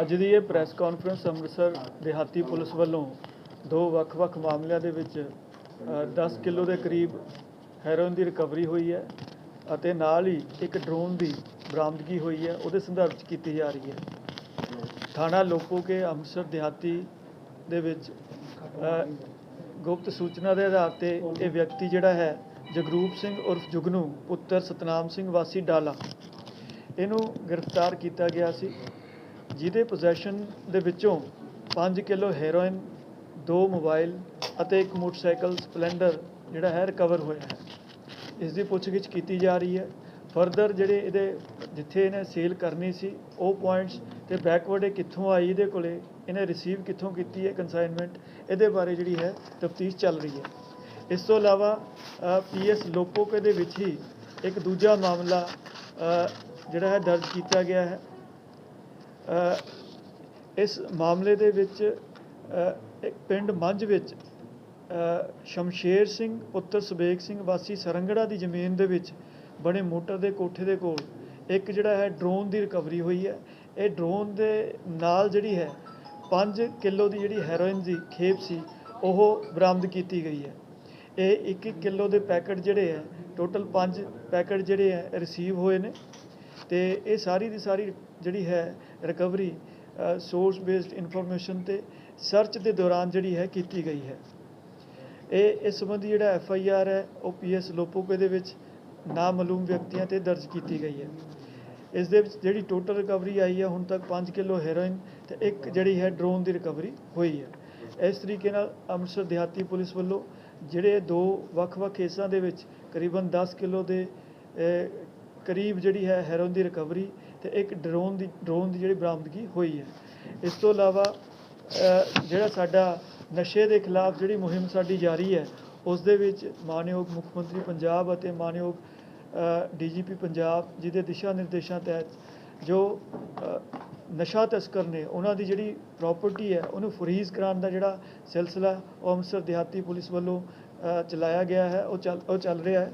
ਅੱਜ ਦੀ ਇਹ press conference Amritsar ਦਿਹਾਤੀ ਪੁਲਿਸ ਵੱਲੋਂ ਦੋ ਵੱਖ-ਵੱਖ ਮਾਮਲਿਆਂ ਦੇ ਵਿੱਚ ਅ, 10 ਕਿਲੋ ਦੇ ਕਰੀਬ ਹੈਰੋਇਨ ਦੀ ਰਿਕਵਰੀ ਹੋਈ ਹੈ ਅਤੇ ਨਾਲ ਹੀ ਇੱਕ ਡਰੋਨ ਦੀ ਬਰਾਮਦਗੀ ਹੋਈ ਹੈ ਉਹਦੇ ਸੰਦਰਭ 'ਚ ਕੀਤੀ ਜਾ ਰਹੀ ਹੈ। ਥਾਣਾ ਲੋਪੋਕੇ ਅੰਮ੍ਰਿਤਸਰ ਦਿਹਾਤੀ ਦੇ ਵਿੱਚ ਗੁਪਤ ਸੂਚਨਾ ਦੇ ਆਧਾਰ ਤੇ ਇਹ ਵਿਅਕਤੀ ਜਿਹੜਾ ਹੈ ਜਗਰੂਪ ਸਿੰਘ ਉਰਫ ਜੁਗਨੂ ਪੁੱਤਰ ਸਤਨਾਮ ਸਿੰਘ ਵਾਸੀ ਡਾਲਾ। ਇਹਨੂੰ ਗ੍ਰਿਫਤਾਰ ਕੀਤਾ ਗਿਆ ਸੀ। ਜਿਹਦੇ ਪੋਜੈਸ਼ਨ ਦੇ ਵਿੱਚੋਂ 5 ਕਿਲੋ ਹੈਰੋਇਨ ਦੋ ਮੋਬਾਈਲ ਅਤੇ ਇੱਕ ਮੋਟਰਸਾਈਕਲ ਸਪਲੈਂਡਰ ਜਿਹੜਾ ਹੈ ਰਿਕਵਰ ਹੋਇਆ ਹੈ। ਇਸ ਦੀ ਪੁੱਛਗਿੱਛ ਕੀਤੀ ਜਾ ਰਹੀ ਹੈ। ਫਰਦਰ ਜਿਹੜੇ ਇਹਦੇ ਜਿੱਥੇ ਇਹਨੇ ਸੇਲ ਕਰਨੀ ਸੀ, ਉਹ ਪੁਆਇੰਟਸ ਤੇ ਬੈਕਵਰਡ ਇਹ ਕਿੱਥੋਂ ਆਈ, ਇਹਦੇ ਕੋਲੇ ਇਹਨੇ ਰਿਸੀਵ ਕਿੱਥੋਂ ਕੀਤੀ ਹੈ ਕਨਸਾਈਨਮੈਂਟ ਇਹਦੇ ਬਾਰੇ ਜਿਹੜੀ ਹੈ ਤਫਤੀਸ਼ ਚੱਲ ਰਹੀ ਹੈ। ਇਸ ਤੋਂ ਇਲਾਵਾ ਪੀਐਸ ਲੋਪੋਕੇ ਦੇ ਵਿੱਚ ਹੀ ਇੱਕ ਦੂਜਾ ਮਾਮਲਾ ਜਿਹੜਾ ਹੈ ਦਰਜ ਕੀਤਾ ਗਿਆ ਹੈ। ਇਸ ਮਾਮਲੇ ਦੇ ਵਿੱਚ ਪਿੰਡ ਮੰਝ ਵਿੱਚ ਸ਼ਮਸ਼ੇਰ ਸਿੰਘ, ਪੁੱਤਰ ਸੁਬੇਗ ਸਿੰਘ ਵਾਸੀ ਸਰੰਗੜਾ ਦੀ ਜ਼ਮੀਨ ਦੇ ਵਿੱਚ ਬਣੇ ਮੋਟਰ ਦੇ ਕੋਠੇ ਦੇ ਕੋਲ ਇੱਕ ਜਿਹੜਾ ਹੈ ਡਰੋਨ ਦੀ ਰਿਕਵਰੀ ਹੋਈ ਹੈ। ਇਹ ਡਰੋਨ ਦੇ ਨਾਲ ਜਿਹੜੀ ਹੈ 5 ਕਿਲੋ ਦੀ ਜਿਹੜੀ ਹੈਰੋਇਨ ਦੀ ਖੇਪ ਸੀ, ਉਹ ਬਰਾਮਦ ਕੀਤੀ ਗਈ ਹੈ। ਇਹ 1-1 ਕਿਲੋ ਦੇ ਪੈਕਟ ਜਿਹੜੇ ਹੈ, ਟੋਟਲ 5 ਪੈਕਟ ਜਿਹੜੇ ਹੈ ਰਿਸੀਵ ਹੋਏ ਨੇ। ਤੇ ਇਹ ਸਾਰੀ ਦੀ ਸਾਰੀ ਜਿਹੜੀ ਹੈ ਰਿਕਵਰੀ ਸੋਰਸ ਬੇਸਡ ਇਨਫੋਰਮੇਸ਼ਨ ਤੇ ਸਰਚ ਦੇ ਦੌਰਾਨ ਜਿਹੜੀ ਹੈ ਕੀਤੀ ਗਈ ਹੈ। ਇਹ, ਇਸ ਸੰਬੰਧੀ ਜਿਹੜਾ ਐਫ ਆਈ ਆਰ ਹੈ, ਉਹ ਪੀ ਐਸ ਲੋਪੋਕੇ ਦੇ ਵਿੱਚ ਨਾਮਾਲੂਮ ਵਿਅਕਤੀਆਂ ਤੇ ਦਰਜ ਕੀਤੀ ਗਈ ਹੈ। ਇਸ ਦੇ ਵਿੱਚ ਜਿਹੜੀ ਟੋਟਲ ਰਿਕਵਰੀ ਆਈ ਹੈ, ਹੁਣ ਤੱਕ 5 ਕਿਲੋ ਹੈਰੋਇਨ ਤੇ ਇੱਕ ਜਿਹੜੀ ਹੈ ਡਰੋਨ ਦੀ ਰਿਕਵਰੀ ਹੋਈ ਹੈ। ਇਸ ਤਰੀਕੇ ਨਾਲ ਅੰਮ੍ਰਿਤਸਰ ਦਿਹਾਤੀ ਪੁਲਿਸ ਵੱਲੋਂ ਜਿਹੜੇ ਦੋ ਵੱਖ-ਵੱਖ ਕੇਸਾਂ ਦੇ ਵਿੱਚ ਕਰੀਬਨ 10 ਕਿਲੋ ਦੇ ਕਰੀਬ ਜਿਹੜੀ ਹੈ ਹੈਰੋਨ ਦੀ ਰਿਕਵਰੀ ਤੇ ਇੱਕ ਡਰੋਨ ਦੀ ਡਰੋਨ ਦੀ ਜਿਹੜੀ ਬਰਾਮਦਗੀ ਹੋਈ ਹੈ। ਇਸ ਤੋਂ ਇਲਾਵਾ ਜਿਹੜਾ ਸਾਡਾ ਨਸ਼ੇ ਦੇ ਖਿਲਾਫ ਜਿਹੜੀ ਮੁਹਿੰਮ ਸਾਡੀ ਜਾਰੀ ਹੈ, ਉਸ ਦੇ ਵਿੱਚ ਮਾਨਯੋਗ ਮੁੱਖ ਮੰਤਰੀ ਪੰਜਾਬ ਅਤੇ ਮਾਨਯੋਗ ਡੀਜੀਪੀ ਪੰਜਾਬ ਜਿਹਦੇ ਦਿਸ਼ਾ ਨਿਰਦੇਸ਼ਾਂ ਤਹਿਤ ਜੋ ਨਸ਼ਾ ਤਸਕਰ ਨੇ, ਉਹਨਾਂ ਦੀ ਜਿਹੜੀ ਪ੍ਰਾਪਰਟੀ ਹੈ, ਉਹਨੂੰ ਫਰੀਜ਼ ਕਰਾਉਣ ਦਾ ਜਿਹੜਾ ਸਿਲਸਿਲਾ ਉਹ ਅੰਮ੍ਰਿਤਸਰ ਦਿਹਾਤੀ ਪੁਲਿਸ ਵੱਲੋਂ ਚਲਾਇਆ ਗਿਆ ਹੈ, ਉਹ ਚੱਲ ਉਹ ਚੱਲ ਰਿਹਾ ਹੈ।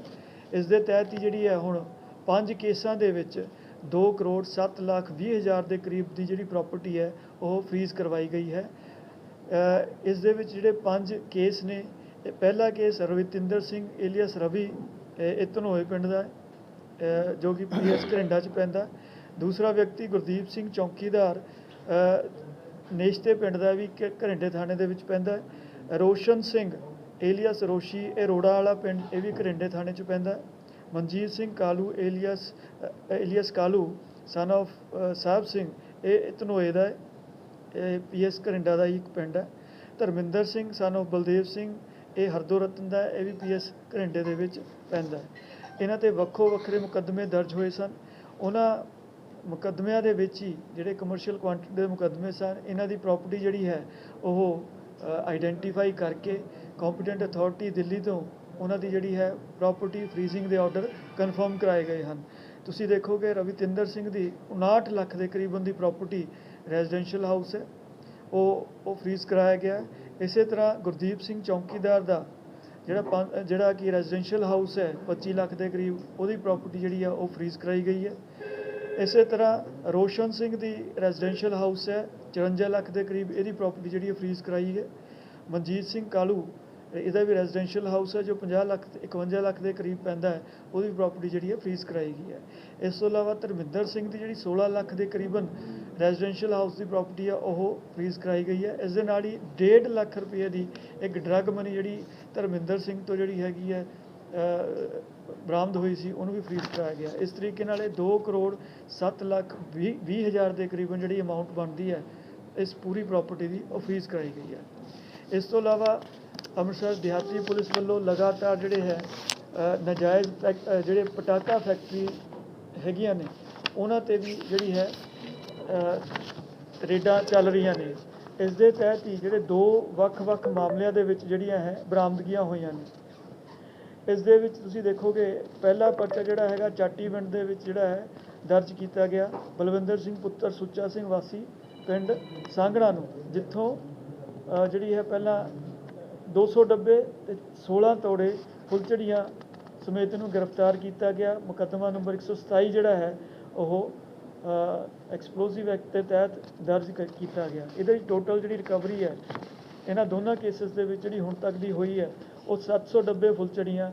ਇਸ ਦੇ ਤਹਿਤ ਹੀ ਜਿਹੜੀ ਹੈ ਹੁਣ ਪੰਜ ਕੇਸਾਂ ਦੇ ਵਿੱਚ 2 ਕਰੋੜ 7 ਲੱਖ 20 ਹਜ਼ਾਰ ਦੇ ਕਰੀਬ ਦੀ ਜਿਹੜੀ ਪ੍ਰਾਪਰਟੀ ਹੈ, ਉਹ ਫਰੀਜ਼ ਕਰਵਾਈ ਗਈ ਹੈ। ਇਸ ਦੇ ਵਿੱਚ ਜਿਹੜੇ ਪੰਜ ਕੇਸ ਨੇ, ਇਹ ਪਹਿਲਾ ਕੇਸ ਰਵਿਤਿੰਦਰ ਸਿੰਘ ਏਲੀਅਸ ਰਵੀ, ਇਹ ਧਨੋਏ ਪਿੰਡ ਦਾ ਜੋ ਕਿ ਪੀਐਸ ਘਰਿੰਡਾ ਚ ਪੈਂਦਾ। ਦੂਸਰਾ ਵਿਅਕਤੀ ਗੁਰਦੀਪ ਸਿੰਘ ਚੌਕੀਦਾਰ ਨੇਸ਼ਤੇ ਪਿੰਡ ਦਾ ਵੀ ਘਰਿੰਡੇ ਥਾਣੇ ਦੇ ਵਿੱਚ ਪੈਂਦਾ ਰੋਸ਼ਨ ਸਿੰਘ ਏਲੀਅਸ ਰੋਸ਼ੀ, ਇਹ ਰੋੜਾ ਵਾਲਾ ਪਿੰਡ, ਇਹ ਵੀ ਘਰਿੰਡੇ ਥਾਣੇ ਚ ਪੈਂਦਾ Manjit Singh Kalu, alias alias Kalu son of Sahib Singh, ਇਹ ਧਨੋਏ ਦਾ ਹੈ ਇਹ ਪੀਐਸ ਘਰਿੰਡਾ ਦਾ ਹੀ ਇੱਕ ਪਿੰਡ ਹੈ। ਧਰਮਿੰਦਰ ਸਿੰਘ ਸਨ of ਬਲਦੇਵ ਸਿੰਘ, ਇਹ ਹਰਦੋ ਰਤਨ ਦਾ, ਇਹ ਵੀ ਪੀਐਸ ਘਰਿੰਡੇ ਦੇ ਵਿੱਚ ਪੈਂਦਾ ਹੈ। ਇਹਨਾਂ ਤੇ ਵੱਖੋ ਵੱਖਰੇ ਮੁਕੱਦਮੇ ਦਰਜ ਹੋਏ ਸਨ। ਉਹਨਾਂ ਮੁਕੱਦਮਿਆਂ ਦੇ ਵਿੱਚ ਹੀ ਜਿਹੜੇ ਕਮਰਸ਼ੀਅਲ ਕੁਆਂਟੀਟੀ ਦੇ ਮੁਕੱਦਮੇ ਸਨ, ਇਹਨਾਂ ਦੀ ਪ੍ਰਾਪਰਟੀ ਜਿਹੜੀ ਹੈ, ਉਹ ਆਈਡੈਂਟੀਫਾਈ ਕਰਕੇ ਕੰਪੀਟੈਂਟ ਅਥਾਰਟੀ ਦਿੱਲੀ ਤੋਂ ਉਹਨਾਂ ਦੀ ਜਿਹੜੀ ਹੈ ਪ੍ਰਾਪਰਟੀ ਫਰੀਜ਼ਿੰਗ ਦੇ ਆਰਡਰ ਕਨਫਰਮ ਕਰਾਏ ਗਏ ਹਨ। ਤੁਸੀਂ ਦੇਖੋਗੇ ਰਵਿਤਿੰਦਰ ਸਿੰਘ ਦੀ 59 ਲੱਖ ਦੇ ਕਰੀਬਨ ਦੀ ਪ੍ਰਾਪਰਟੀ ਰੈਜ਼ੀਡੈਂਸ਼ੀਅਲ ਹਾਊਸ ਹੈ। ਉਹ ਉਹ ਫਰੀਜ਼ ਕਰਾਇਆ ਗਿਆ ਇਸੇ ਤਰ੍ਹਾਂ ਗੁਰਦੀਪ ਸਿੰਘ ਚੌਕੀਦਾਰ ਦਾ ਜਿਹੜਾ ਪੰ- ਜਿਹੜਾ ਕਿ ਰੈਜ਼ੀਡੈਂਸ਼ੀਅਲ ਹਾਊਸ ਹੈ 25 ਲੱਖ ਦੇ ਕਰੀਬ, ਉਹਦੀ ਪ੍ਰਾਪਰਟੀ ਜਿਹੜੀ ਆ, ਉਹ ਫਰੀਜ਼ ਕਰਾਈ ਗਈ ਹੈ। ਇਸੇ ਤਰ੍ਹਾਂ ਰੋਸ਼ਨ ਸਿੰਘ ਦੀ ਰੈਜ਼ੀਡੈਂਸ਼ੀਅਲ ਹਾਊਸ ਹੈ 54 ਲੱਖ ਦੇ ਕਰੀਬ ਇਹਦੀ ਪ੍ਰਾਪਰਟੀ ਜਿਹੜੀ ਹੈ ਫਰੀਜ਼ ਕਰਾਈ ਹੈ। ਮਨਜੀਤ ਸਿੰਘ ਕਾਲੂ ਇਹਦਾ ਵੀ ਰੈਜ਼ੀਡੈਂਸ਼ੀਅਲ ਹਾਊਸ ਹੈ ਜੋ 50 ਲੱਖ ਤੇ 51 ਲੱਖ ਦੇ ਕਰੀਬ ਪੈਂਦਾ ਹੈ, ਉਹਦੀ ਪ੍ਰਾਪਰਟੀ ਜਿਹੜੀ ਹੈ ਫਰੀਜ਼ ਕਰਾਈ ਗਈ ਹੈ। ਇਸ ਤੋਂ ਇਲਾਵਾ ਧਰਮਿੰਦਰ ਸਿੰਘ ਦੀ ਜਿਹੜੀ 16 ਲੱਖ ਦੇ ਕਰੀਬਨ ਰੈਜ਼ੀਡੈਂਸ਼ੀਅਲ ਹਾਊਸ ਦੀ ਪ੍ਰਾਪਰਟੀ ਆ, ਉਹ ਫਰੀਜ਼ ਕਰਾਈ ਗਈ ਹੈ। ਇਸ ਦੇ ਨਾਲ ਹੀ 1.5 ਲੱਖ ਰੁਪਏ ਦੀ ਇੱਕ ਡਰੱਗ ਮਨੀ ਜਿਹੜੀ ਧਰਮਿੰਦਰ ਸਿੰਘ ਤੋਂ ਜਿਹੜੀ ਹੈਗੀ ਹੈ ਬਰਾਮਦ ਹੋਈ ਸੀ, ਉਹਨੂੰ ਵੀ ਫਰੀਜ਼ ਕਰਾਇਆ ਗਿਆ। ਇਸ ਤਰੀਕੇ ਨਾਲ ਇਹ 2 ਕਰੋੜ 7 ਲੱਖ 20 ਵੀਹ ਹਜ਼ਾਰ ਦੇ ਕਰੀਬਨ ਜਿਹੜੀ ਅਮਾਉਂਟ ਬਣਦੀ ਹੈ, ਇਸ ਪੂਰੀ ਪ੍ਰਾਪਰਟੀ ਦੀ ਉਹ ਫਰੀਜ਼ ਕਰਾਈ ਗਈ ਹੈ। ਇਸ ਤੋਂ ਇਲਾਵਾ ਅੰਮ੍ਰਿਤਸਰ ਦਿਹਾਤੀ ਪੁਲਿਸ ਵੱਲੋਂ ਲਗਾਤਾਰ ਜਿਹੜੇ ਹੈ ਅ, ਨਾਜਾਇਜ਼ ਫੈਕ- ਜਿਹੜੇ ਪਟਾਕਾ ਫੈਕਟਰੀ ਹੈਗੀਆਂ ਨੇ ਉਹਨਾਂ ਤੇ ਵੀ ਜਿਹੜੀ ਹੈ ਰੇਡਾਂ ਚੱਲ ਰਹੀਆਂ ਨੇ। ਇਸ ਦੇ ਤਹਿਤ ਹੀ ਜਿਹੜੇ ਦੋ ਵੱਖ-ਵੱਖ ਮਾਮਲਿਆਂ ਦੇ ਵਿੱਚ ਜਿਹੜੀਆਂ ਹੈ ਬਰਾਮਦਗੀਆਂ ਹੋਈਆਂ ਨੇ। ਇਸ ਦੇ ਵਿੱਚ ਤੁਸੀਂ ਦੇਖੋਗੇ ਪਹਿਲਾ ਪਰਚਾ ਜਿਹੜਾ ਹੈਗਾ ਚਾਟੀ ਪਿੰਡ ਦੇ ਵਿੱਚ ਜਿਹੜਾ ਹੈ ਦਰਜ ਕੀਤਾ ਗਿਆ। ਬਲਵਿੰਦਰ ਸਿੰਘ ਪੁੱਤਰ ਸੁੱਚਾ ਸਿੰਘ ਵਾਸੀ ਪਿੰਡ ਸਾਂਗੜਾ ਨੂੰ ਜਿੱਥੋਂ ਜਿਹੜੀ ਹੈ ਪਹਿਲਾਂ 200 ਡੱਬੇ ਤੇ 16 ਤੋੜੇ ਫੁੱਲਝੜੀਆਂ ਸਮੇਤ ਨੂੰ ਗ੍ਰਿਫਤਾਰ ਕੀਤਾ ਗਿਆ। ਮੁਕੱਦਮਾ ਨੰਬਰ 127 ਜਿਹੜਾ ਹੈ, ਉਹ ਐਕਸਪਲੋਸਿਵ ਐਕਟ ਦੇ ਤਹਿਤ ਦਰਜ ਕ- ਕੀਤਾ ਗਿਆ। ਇਹਦੇ ਵਿੱਚ ਟੋਟਲ ਜਿਹੜੀ ਰਿਕਵਰੀ ਹੈ, ਇਹਨਾਂ ਦੋਨਾਂ ਕੇਸਿਸ ਦੇ ਵਿੱਚ ਜਿਹੜੀ ਹੁਣ ਤੱਕ ਦੀ ਹੋਈ ਹੈ, ਉਹ 700 ਡੱਬੇ ਫੁੱਲਚੜੀਆਂ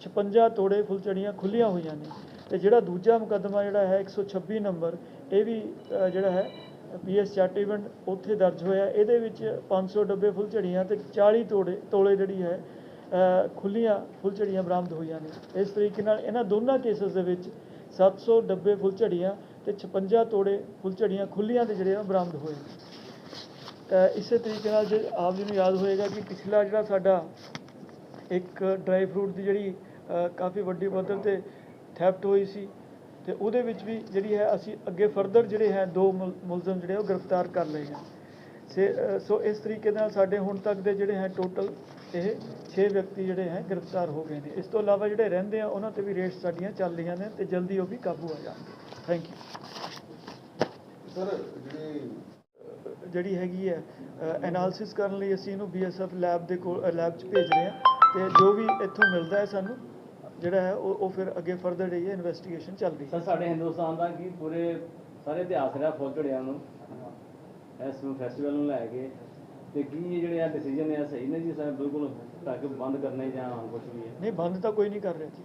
56 ਤੋੜੇ ਫੁੱਲਚੜੀਆਂ ਖੁੱਲੀਆਂ ਹੋਈਆਂ ਨੇ। ਤੇ ਜਿਹੜਾ ਦੂਜਾ ਮੁਕੱਦਮਾ ਜਿਹੜਾ ਹੈ 126 ਨੰਬਰ, ਇਹ ਵੀ ਜਿਹੜਾ ਹੈ ਪੀਐਸ ਚਾਟੀਵੰਡ ਉੱਥੇ ਦਰਜ ਹੋਇਆ ਇਹਦੇ ਵਿੱਚ 500 ਡੱਬੇ ਫੁੱਲਝੜੀਆਂ ਤੇ 40 ਤੋੜੇ ਤੋਲੇ ਜਿਹੜੀ ਹੈ ਅ, ਖੁੱਲੀਆਂ ਫੁੱਲਝੜੀਆਂ ਬਰਾਮਦ ਹੋਈਆਂ ਨੇ। ਇਸ ਤਰੀਕੇ ਨਾਲ ਇਹਨਾਂ ਦੋਨਾਂ ਕੇਸਸ ਦੇ ਵਿੱਚ 700 ਡੱਬੇ ਫੁੱਲਝੜੀਆਂ ਤੇ 56 ਤੋੜੇ ਫੁੱਲਝੜੀਆਂ ਖੁੱਲੀਆਂ ਦੇ ਜਿਹੜੇ ਆ ਬਰਾਮਦ ਹੋਏ। ਨੇ ਤਾਂ ਇਸੇ ਤਰੀਕੇ ਨਾਲ ਜੇ ਆਪ ਜੀ ਨੂੰ ਯਾਦ ਹੋਏਗਾ ਕਿ ਪਿਛਲਾ ਜਿਹੜਾ ਸਾਡਾ ਇੱਕ ਡਰਾਈ ਫਰੂਟ ਦੀ ਜਿਹੜੀ ਕਾਫੀ ਵੱਡੀ ਪੱਧਰ ਤੇ ਥੈਫਟ ਹੋਈ ਸੀ ਤੇ ਉਹਦੇ ਵਿੱਚ ਵੀ ਜਿਹੜੀ ਹੈ ਅਸੀਂ ਅੱਗੇ ਫਰਦਰ ਜਿਹੜੇ ਹੈ ਦੋ ਮੁਲ- ਮੁਲਜ਼ਮ ਜਿਹੜੇ ਉਹ ਗ੍ਰਿਫਤਾਰ ਕਰ ਲਏ ਹੈ ਸੇ ਸੋ ਇਸ ਤਰੀਕੇ ਨਾਲ ਸਾਡੇ ਹੁਣ ਤੱਕ ਦੇ ਜਿਹੜੇ ਹੈ ਟੋਟਲ ਇਹ 6 ਵਿਅਕਤੀ ਜਿਹੜੇ ਹੈ ਗ੍ਰਿਫਤਾਰ ਹੋ ਗਏ ਨੇ। ਇਸ ਤੋਂ ਇਲਾਵਾ ਜਿਹੜੇ ਰਹਿੰਦੇ ਆ ਉਹਨਾਂ ਤੇ ਵੀ ਰੇਟਸ ਸਾਡੀਆਂ ਚੱਲ ਰਹੀਆਂ ਨੇ ਤੇ ਜਲਦੀ ਉਹ ਵੀ ਕਾਬੂ ਆ ਜਾਣਗੇ। ਥੈਂਕ ਯੂ ਸਰ ਜਿਹੜੀ ਜਿਹੜੀ ਹੈਗੀ ਹੈ ਐਨਾਲਿਸਿਸ ਕਰਨ ਲਈ ਅਸੀਂ ਇਹਨੂੰ ਬੀਐਸਐਫ ਲੈਬ ਦੇ ਕੋਲ ਲੈਬ 'ਚ ਭੇਜ ਰਹੇ ਹਾਂ ਤੇ ਜੋ ਵੀ ਇੱਥੋਂ ਮਿਲਦਾ ਹੈ ਸਾਨੂੰ ਜਿਹੜਾ ਹੈ ਉਹ ਉਹ ਫਿਰ ਅੱਗੇ ਫਰਦਰ ਜਿਹੜੀ ਹੈ ਇਨਵੈਸਟੀਗੇਸ਼ਨ ਚੱਲ ਰਹੀ ਹੈ ਸਾਡੇ ਹਿੰਦੁਸਤਾਨ ਦਾ ਕੀ ਪੂਰੇ ਸਾਰੇ ਇਤਿਹਾਸ ਰਿਹਾ ਫੁੱਲ ਝੜਿਆਂ ਨੂੰ? ਇਸ ਨੂੰ ਫੈਸਟੀਵਲ ਨੂੰ ਲੈ ਕੇ। ਤੇ ਕੀ ਇਹ ਜਿਹੜੇ ਆ ਡਿਸੀਜਨ ਹੈ ਸਹੀ ਨੇ ਜੀ ਸਰ? ਬਿਲਕੁਲ ਟੱਕ ਬੰਦ ਕਰਨੇ ਜਾਂ ਕੁਝ ਵੀ ਹੈ? ਨਹੀਂ ਬੰਦ ਤਾਂ ਕੋਈ ਨਹੀਂ ਕਰ ਰਿਹਾ ਜੀ।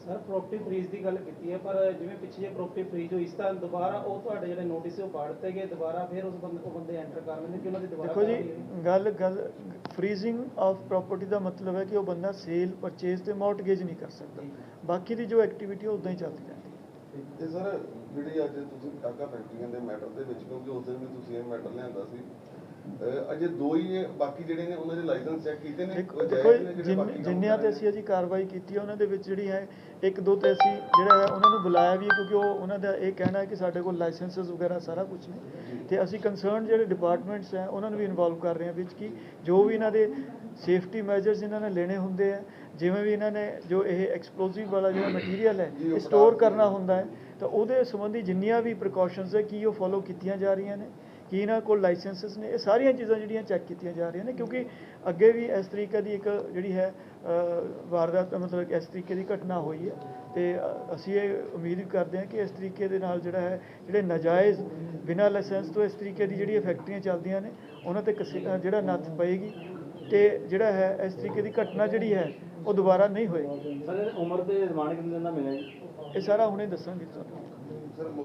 ਸਰ ਪ੍ਰੋਪਰਟੀ ਫਰੀਜ਼ ਦੀ ਗੱਲ ਕੀਤੀ ਹੈ ਪਰ ਜਿਵੇਂ ਪਿੱਛੇ ਜੇ ਪ੍ਰੋਪਰਟੀ ਫਰੀਜ਼ ਹੋਈ ਇਸ ਤਰ੍ਹਾਂ ਦੁਬਾਰਾ ਉਹ ਤੁਹਾਡੇ ਜਿਹੜੇ ਨੋਟਿਸ ਉਹ ਪਾੜ ਦਿੱਤੇ ਗਏ ਦੁਬਾਰਾ ਫਿਰ ਉਸ ਬੰਦੇ ਉਹ ਬੰਦੇ ਐਂਟਰ ਕਰ ਲੈਂਦੇ ਕਿ ਉਹਨਾਂ ਦੀ ਦੁਬਾਰਾ ਦੇਖੋ ਜੀ। ਗੱਲ ਗੱਲ ਫਰੀਜ਼ਿੰਗ ਆਫ ਪ੍ਰਾਪਰਟੀ ਦਾ ਮਤਲਬ ਹੈ ਕਿ ਉਹ ਬੰਦਾ ਸੇਲ ਪਰਚੇਸ ਤੇ ਮਾਰਟਗੇਜ ਨਹੀਂ ਕਰ ਸਕਦਾ ਬਾਕੀ ਦੀ ਜੋ ਐਕਟੀਵਿਟੀ ਹੈ ਉਦਾਂ ਹੀ ਚੱਲਦੀ ਰਹਿੰਦੀ ਹੈ ਤੇ ਸਰ ਜਿਹੜੀ ਅੱਜ ਤੁਸੀਂ ਕਾਕਾ ਫੈਕਟਰੀਆਂ ਦੇ ਮੈਟਰ ਦੇ ਵਿੱਚ ਕਿਉਂਕਿ ਉਸ ਦਿਨ ਵੀ ਤੁਸੀਂ ਇਹ ਮੈਟਰ ਲਿਆਂਦਾ ਸੀ। ਅਜੇ ਦੋ ਹੀ ਬਾਕੀ ਜਿਹੜੇ ਨੇ ਉਹਨਾਂ ਦੇ ਲਾਇਸੈਂਸ ਚੈੱਕ ਕੀਤੇ ਨੇ ਜਿੰਨਿਆਂ ਤੇ ਅਸੀਂ ਅਜੀ ਕਾਰਵਾਈ ਕੀਤੀ ਹੈ ਉਹਨਾਂ ਦੇ ਵਿੱਚ ਜਿਹੜੀ ਹੈ ਇੱਕ ਦੋ ਤੇ ਅਸੀਂ ਜਿਹੜਾ ਹੈ ਉਹਨਾਂ ਨੂੰ ਬੁਲਾਇਆ ਵੀ ਕਿਉਂਕਿ ਉਹ ਉਹਨਾਂ ਦਾ ਇਹ ਕਹਿਣਾ ਹੈ ਕਿ ਸਾਡੇ ਕੋਲ ਲਾਇਸੈਂਸਸ ਵਗੈਰਾ ਸਾਰਾ ਕੁਝ ਨੇ। ਤੇ ਅਸੀਂ ਕੰਸਰਨ ਜਿਹੜੇ ਡਿਪਾਰਟਮੈਂਟਸ ਹੈ ਉਹਨਾਂ ਨੂੰ ਵੀ ਇਨਵੋਲਵ ਕਰ ਰਹੇ ਹਾਂ ਵਿੱਚ ਕਿ ਜੋ ਵੀ ਇਹਨਾਂ ਦੇ ਸੇਫਟੀ ਮੈਜਰਸ ਇਹਨਾਂ ਨੇ ਲੈਣੇ ਹੁੰਦੇ ਆ ਜਿਵੇਂ ਵੀ ਇਹਨਾਂ ਨੇ ਜੋ ਇਹ ਐਕਸਪਲੋਸਿਵ ਵਾਲਾ ਜਿਹੜਾ ਮਟੀਰੀਅਲ ਹੈ ਸਟੋਰ ਕਰਨਾ ਹੁੰਦਾ ਹੈ ਤਾਂ ਉਹਦੇ ਸੰਬੰਧੀ ਜਿੰਨੀਆਂ ਵੀ ਪ੍ਰੀਕਾਸ਼ਨਸ ਹੈ, ਕੀ ਉਹ ਫੋਲੋ ਕੀਤੀਆਂ ਜਾ ਰਹੀਆਂ ਨੇ, ਕੀ ਇਹਨਾਂ ਕੋਲ ਲਾਇਸੈਂਸਸ ਨੇ, ਇਹ ਸਾਰੀਆਂ ਚੀਜ਼ਾਂ ਜਿਹੜੀਆਂ ਚੈੱਕ ਕੀਤੀਆਂ ਜਾ ਰਹੀਆਂ ਨੇ, ਕਿਉਂਕਿ ਅੱਗੇ ਵੀ ਇਸ ਤਰੀਕੇ ਦੀ ਇੱਕ ਜਿਹੜੀ ਹੈ ਵਾਰਦਾਤ, ਮਤਲਬ ਇਸ ਤਰੀਕੇ ਦੀ ਘਟਨਾ ਹੋਈ ਹੈ ਤੇ ਅਸੀਂ ਇਹ ਉਮੀਦ ਕਰਦੇ ਹਾਂ ਕਿ ਇਸ ਤਰੀਕੇ ਦੇ ਨਾਲ ਜਿਹੜਾ ਹੈ, ਜਿਹੜੇ ਨਾਜਾਇਜ਼ ਬਿਨਾਂ ਲਾਇਸੈਂਸ ਤੋਂ ਇਸ ਤਰੀਕੇ ਦੀ ਜਿਹੜੀ ਫੈਕਟਰੀਆਂ ਚੱਲਦੀਆਂ ਨੇ, ਉਹਨਾਂ ਤੇ ਕਸੀ- ਜਿਹੜਾ ਨੱਥ ਪਏਗੀ ਤੇ ਜਿਹੜਾ ਹੈ, ਇਸ ਤਰੀਕੇ ਦੀ ਘਟਨਾ ਜਿਹੜੀ ਹੈ, ਉਹ ਦੁਬਾਰਾ ਨਹੀਂ ਹੋਏਗੀ। ਸਰ, ਉਮਰ ਤੇ ਰਿਮਾਂਡ ਕਿੰਨੇ ਦਿਨ ਦਾ ਮਿਲਿਆ ਜੀ? ਇਹ ਸਾਰਾ ਹੁਣੇ ਦੱਸਾਂਗੇ ਤੁਹਾਨੂੰ।